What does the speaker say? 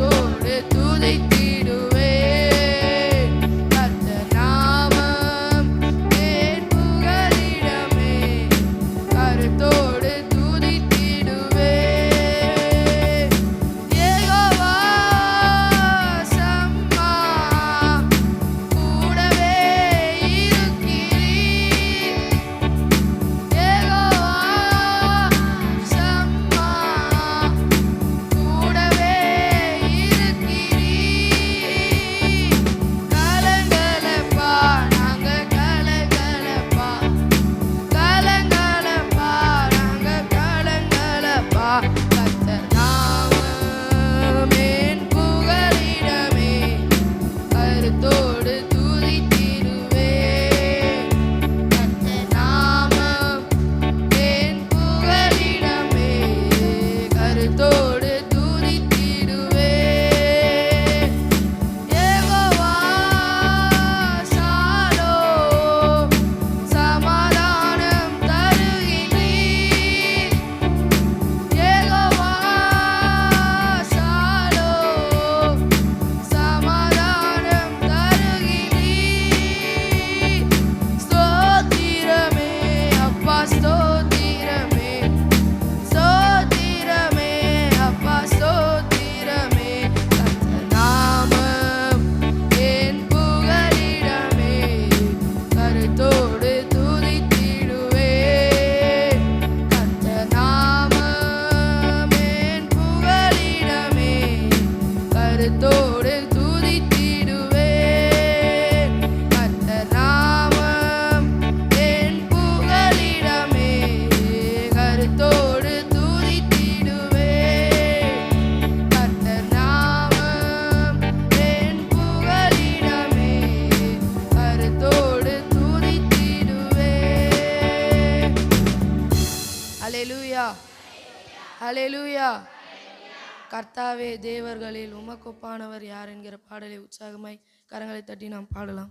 துதித்தோடு துதைத்திடும். ஹalleluya. கர்த்தாவே தேவர்களில் உமக்கொப்பானவர் யார் என்கிற பாடலை உற்சாகமாய் கரங்களை தட்டி நாம் பாடலாம்.